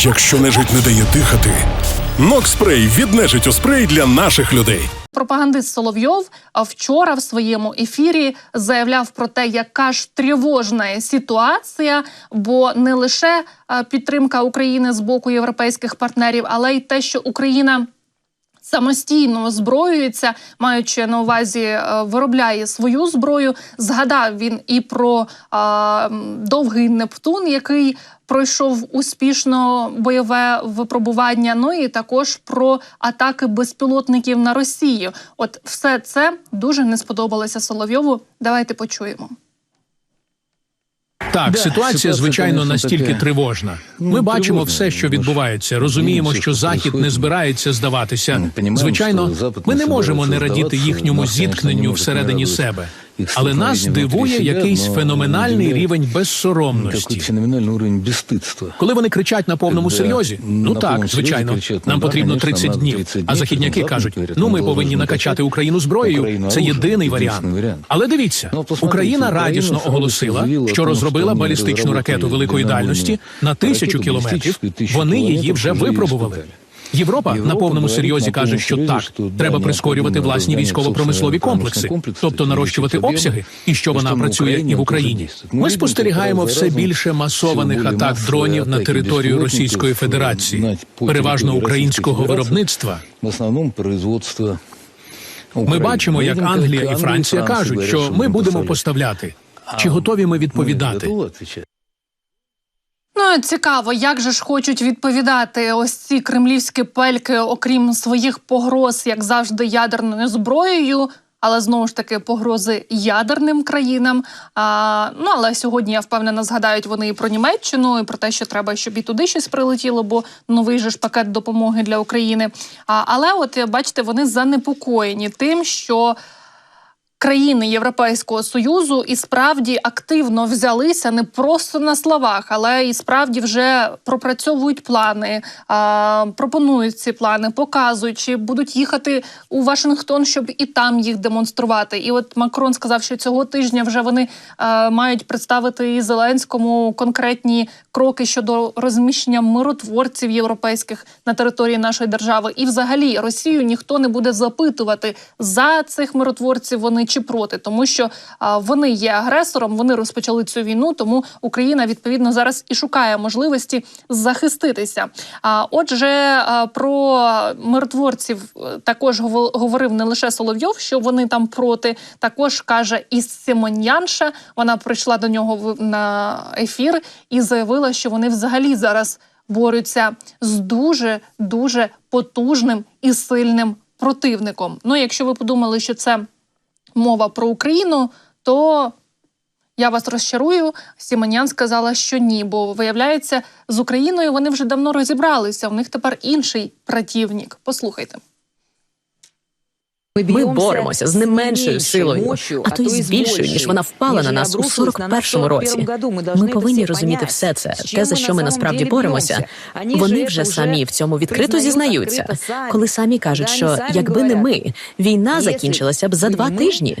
Якщо нежить не дає дихати, Нокспрей від нежиттю спрей для наших людей. Пропагандист Соловйов вчора в своєму ефірі заявляв про те, яка ж тривожна ситуація, бо не лише підтримка України з боку європейських партнерів, але й те, що Україна. Самостійно озброюється, маючи на увазі, е, виробляє свою зброю. Згадав він і про а, довгий Нептун, який пройшов успішно бойове випробування. Ну і також про атаки безпілотників на Росію. От все це дуже не сподобалося Соловйову. Давайте почуємо. Так, Да, ситуація, звичайно, настільки тривожна. ну, Ми бачимо все, що ну, відбувається. Розуміємо, що захід не збирається здаватися. Ну, Звичайно, ми не можемо не радіти їхньому зіткненню всередині себе. Але нас дивує якийсь феноменальний рівень безсоромності. безстидства. Коли вони кричать на повному серйозі, ну так, звичайно, нам ну, потрібно конечно, 30 днів. А західняки кажуть, ну ну, ми повинні накачати Україну зброєю. Це єдиний варіант. Але дивіться, Ну, Україна радісно оголосила, що розробила балістичну ракету великої дальності на тисячу кілометрів. Вони її вже випробували. Європа, на повному серйозі каже, що так, треба прискорювати власні військово-промислові комплекси, тобто нарощувати обсяги, і що вона працює і в Україні. Ми спостерігаємо все більше масованих атак дронів на територію Російської Федерації, переважно українського виробництва. В основному производство Ми бачимо, як Англія і Франція кажуть, що ми будемо поставляти. Чи готові Ми відповідати? Ну цікаво, як же ж хочуть відповідати ось ці кремлівські пельки, окрім своїх погроз, як завжди, ядерною зброєю. Але знову ж таки погрози ядерним країнам. А, ну але сьогодні я впевнена, згадають вони і про Німеччину, і про те, що треба, щоб і туди щось прилетіло, бо новий же ж пакет допомоги для України. А, але, от бачите, вони занепокоєні тим, що країни Європейського союзу і справді активно взялися не просто на словах, але і справді вже пропрацьовують плани, пропонують ці плани, показують, чи будуть їхати у Вашингтон, щоб і там їх демонструвати. І от Макрон сказав, що цього тижня вже вони мають представити Зеленському конкретні кроки щодо розміщення миротворців європейських на території нашої держави. І, взагалі, Росію ніхто не буде запитувати за цих миротворців вони чи проти, тому що а, вони є агресором, вони розпочали цю війну. Тому Україна відповідно зараз і шукає можливості захиститися. А отже, а, про миротворців е, також гово- говорив не лише Соловйов, що вони там проти. Також каже і Симонянша. Вона прийшла до нього на ефір і заявила, що вони взагалі зараз борються з дуже дуже потужним і сильним противником. Ну, якщо ви подумали, що це мова про Україну, то я вас розчарую. Сімонян сказала, що ні, бо виявляється, з Україною вони вже давно розібралися. У них тепер інший противник. Послухайте. Ми боремося з не меншою силою, а то й з більшою, ніж вона впала на нас у 41-му році. Ми повинні розуміти все це. Те, за що ми насправді боремося. Вони вже самі в цьому відкрито зізнаються, коли самі кажуть, що якби не ми, війна закінчилася б за два тижні.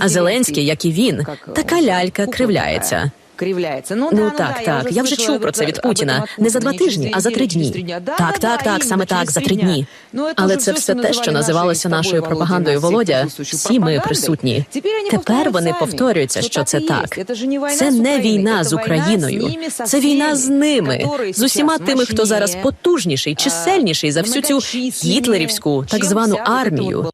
А Зеленський, як і він, така лялька кривляється. така. Кривляється. Ну, Ну да, так, да, так. Я вже слышала чув про це об від этом Путіна. от Не за два Путіна, тижні, через а за три неділю, через дні. дня. Да, Так, да, так, так, іменно, саме так, через за три три дня. дні. Ну, это Але вже це все, все що те, що називали називалося нашою нашою тобою, пропагандою Володя, Володя. присущу Всі ми пропагандою. присутні. Тепер вони Тепер повторюють вони самі, повторюються, що що так це і є. так. Це ж не війна Це з не Україною, війна це з війна Україною. з ними, со Це війна з всіми, ними, которые з усіма сейчас тими, хто зараз мощнее, потужніший, чисельніший за всю цю многочисленнее, гітлерівську так чим звану вся вот эта армію.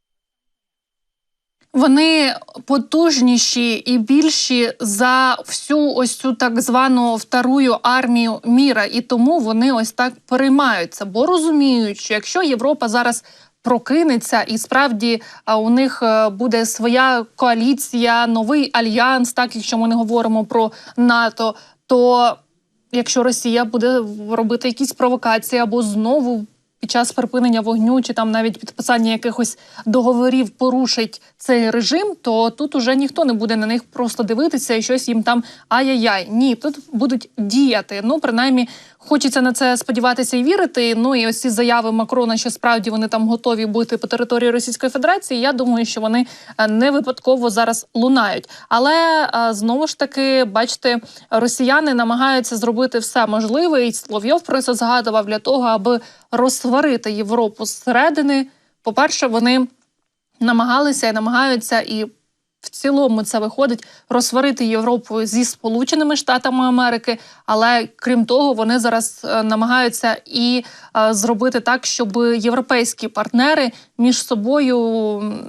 Вони потужніші і більші за всю ось цю так звану вторую армію міра, і тому вони ось так переймаються, бо розуміють, що якщо Європа зараз прокинеться, і справді у них е, буде своя коаліція, новий альянс, так якщо ми не говоримо про НАТО, то якщо Росія буде робити якісь провокації або знову під час припинення вогню чи там навіть підписання якихось договорів порушить цей режим, то тут уже ніхто не буде на них просто дивитися і щось їм там ай-яй-яй. Ні, тут будуть діяти. Ну, принаймні, хочеться на це сподіватися і вірити. Ну і ось ці заяви Макрона, що справді вони там готові бути по території Російської Федерації. Я думаю, що вони е, не випадково зараз лунають. Але е, знову ж таки, бачите, росіяни намагаються зробити все можливе, і Слов'йов про це згадував для того, аби розсварити Європу зсередини. По-перше, вони намагалися і намагаються і. В цілому це виходить розсварити Європу зі Сполученими Штатами Америки, але крім того, вони зараз е, намагаються і е, зробити так, щоб європейські партнери між собою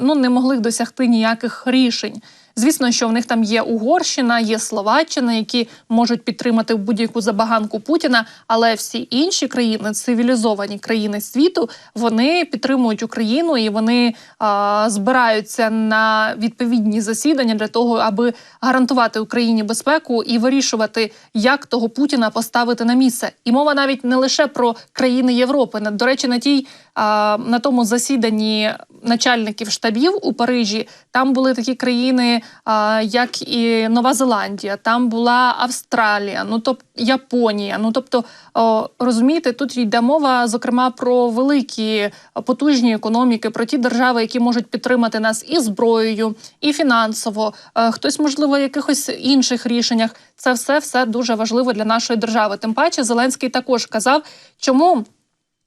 ну не могли досягти ніяких рішень. Звісно, що в них там є Угорщина, є Словаччина, які можуть підтримати будь-яку забаганку Путіна. Але всі інші країни, цивілізовані країни світу, вони підтримують Україну і вони а, збираються на відповідні засідання для того, аби гарантувати Україні безпеку і вирішувати, як того Путіна поставити на місце. І мова навіть не лише про країни Європи. До речі, на тій на тому засіданні начальників штабів у Парижі там були такі країни, як і Нова Зеландія, там була Австралія, ну тобто Японія. Ну тобто, розумієте, тут йде мова зокрема про великі потужні економіки, про ті держави, які можуть підтримати нас і зброєю, і фінансово. Е, Хтось, можливо, в якихось інших рішеннях. Це все все дуже важливо для нашої держави. Тим паче, Зеленський також казав, чому.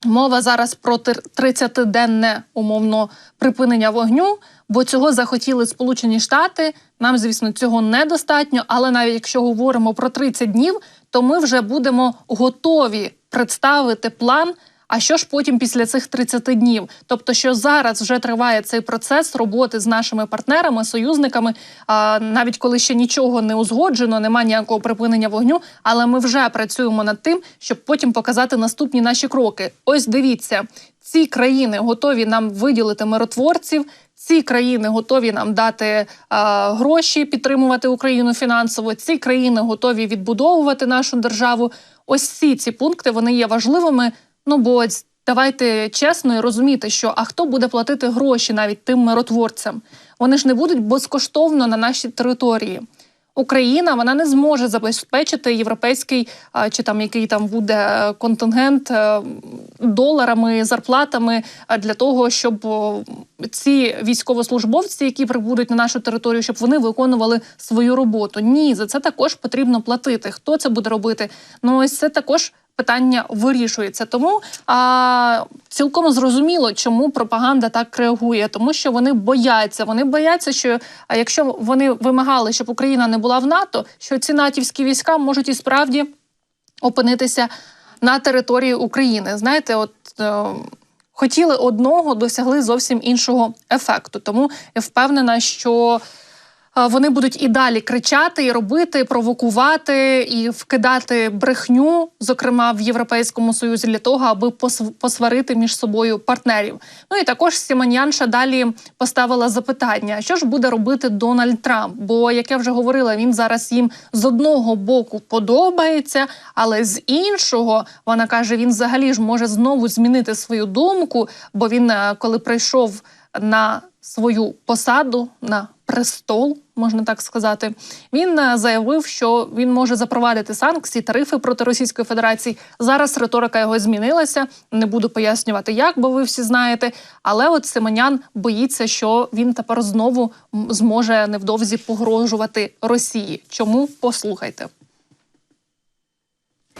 Мова зараз про тир- 30-денне умовно припинення вогню, бо цього захотіли Сполучені Штати. Нам, звісно, цього недостатньо. Але навіть якщо говоримо про 30 днів, то ми вже будемо готові представити план. А що ж потім після цих 30 днів? Тобто, що зараз вже триває цей процес роботи з нашими партнерами, союзниками, а, навіть коли ще нічого не узгоджено, немає ніякого припинення вогню, але ми вже працюємо над тим, щоб потім показати наступні наші кроки. Ось дивіться, ці країни готові нам виділити миротворців. Ці країни готові нам дати а, гроші, підтримувати Україну фінансово. Ці країни готові відбудовувати нашу державу. Ось всі ці пункти вони є важливими. Ну бо давайте чесно і розуміти, що а хто буде платити гроші навіть тим миротворцям? Вони ж не будуть безкоштовно на нашій території. Україна вона не зможе забезпечити європейський чи там який там буде е, контингент е, доларами, зарплатами для того, щоб ці військовослужбовці, які прибудуть на нашу територію, щоб вони виконували свою роботу. Ні, за це також потрібно платити. Хто це буде робити? Ну ось це також питання вирішується. Тому а, цілком зрозуміло, чому пропаганда так реагує, тому що вони бояться. Вони бояться, що а якщо вони вимагали, щоб Україна не була в НАТО, що ці натівські війська можуть і справді опинитися на території України. Знаєте, от. Е, Хотіли одного, досягли зовсім іншого ефекту. Тому я впевнена, що вони будуть і далі кричати, і робити, провокувати, і вкидати брехню, зокрема в Європейському Союзі, для того, аби пос- посварити між собою партнерів. Ну і також Сімонянша далі поставила запитання: що ж буде робити Дональд Трамп? Бо, як я вже говорила, він зараз їм з одного боку подобається, але з іншого вона каже, він взагалі ж може знову змінити свою думку, бо він, е, коли прийшов на свою посаду на престол, можна так сказати. Він е, заявив, що він може запровадити санкції, тарифи проти Російської Федерації. Зараз риторика його змінилася. Не буду пояснювати, як, бо ви всі знаєте. Але от Симонян боїться, що він тепер знову зможе невдовзі погрожувати Росії. Чому послухайте?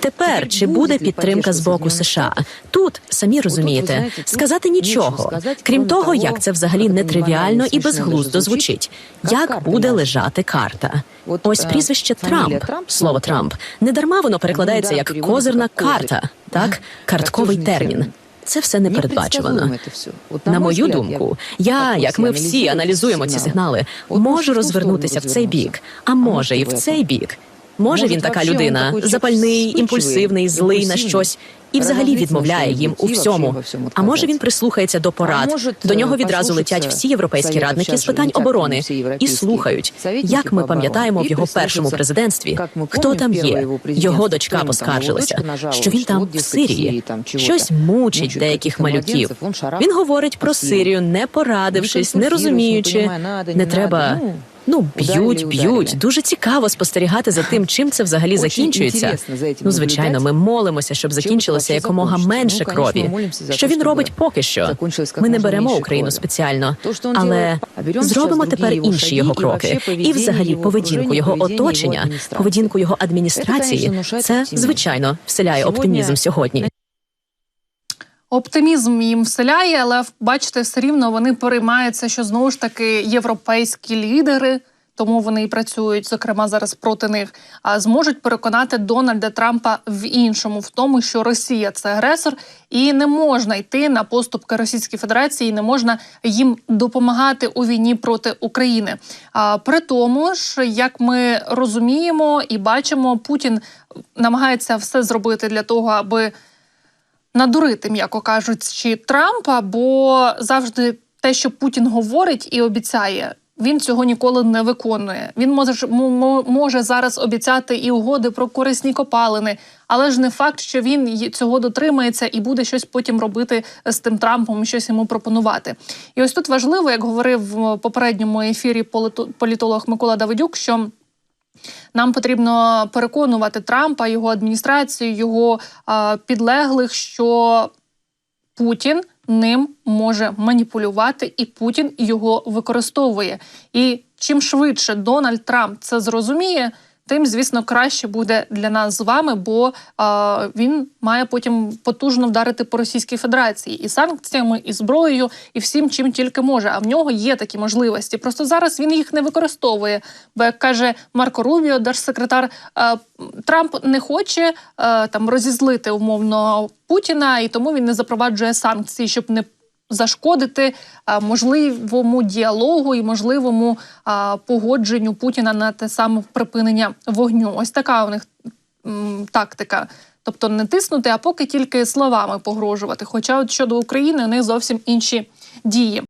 Тепер чи буде підтримка з боку США? Тут самі розумієте, сказати нічого, крім того, як це взагалі нетривіально і безглуздо звучить. Як буде лежати карта? Ось прізвище Трамп, слово Трамп, не дарма воно перекладається як козирна карта, так? Картковий термін. Це все не передбачувано. На мою думку, я, як ми всі аналізуємо ці сигнали, можу розвернутися в цей бік, а може і в цей бік. Може, він така людина, запальний, імпульсивний, злий на щось, і взагалі відмовляє їм у всьому. А може він прислухається до порад. До нього відразу летять всі європейські радники з питань оборони і слухають, як ми пам'ятаємо в його першому президентстві, хто там є. Його дочка поскаржилася, що він там в Сирії. Щось мучить деяких малюків. Він говорить про Сирію, не порадившись, не розуміючи. Не треба. Ну, б'ють, б'ють. Дуже цікаво спостерігати за тим, чим це взагалі закінчується. Ну, звичайно, ми молимося, щоб закінчилося якомога менше крові. Що він робить поки що? Ми не беремо Україну спеціально, але зробимо тепер інші його кроки. І, взагалі, поведінку його оточення, поведінку його адміністрації. Це звичайно вселяє оптимізм сьогодні. Оптимізм їм вселяє, але бачите, все рівно вони переймаються, що знову ж таки європейські лідери, тому вони і працюють, зокрема зараз проти них, а зможуть переконати Дональда Трампа в іншому, в тому, що Росія це агресор, і не можна йти на поступки Російської Федерації, не можна їм допомагати у війні проти України. А при тому ж, як ми розуміємо і бачимо, Путін намагається все зробити для того, аби надурити, м'яко кажучи, Трампа, бо завжди те, що Путін говорить і обіцяє. Він цього ніколи не виконує. Він може, мо- може зараз обіцяти і угоди про корисні копалини, але ж не факт, що він цього дотримається і буде щось потім робити з тим Трампом, щось йому пропонувати. І ось тут важливо, як говорив в попередньому ефірі політолог Микола Давидюк, що нам потрібно переконувати Трампа, його адміністрацію, його е, підлеглих, що Путін ним може маніпулювати, і Путін його використовує. І чим швидше Дональд Трамп це зрозуміє, тим, звісно, краще буде для нас з вами, бо а, він має потім потужно вдарити по Російській Федерації і санкціями, і зброєю, і всім, чим тільки може. А в нього є такі можливості. Просто зараз він їх не використовує. Бо як каже Марко Рубіо, держсекретар, е, Трамп не хоче е, там розізлити умовно Путіна, і тому він не запроваджує санкції, щоб не зашкодити можливому діалогу і можливому погодженню Путіна на те саме припинення вогню. Ось така у них тактика. Тобто не тиснути, а поки тільки словами погрожувати. Хоча от щодо України у них зовсім інші дії.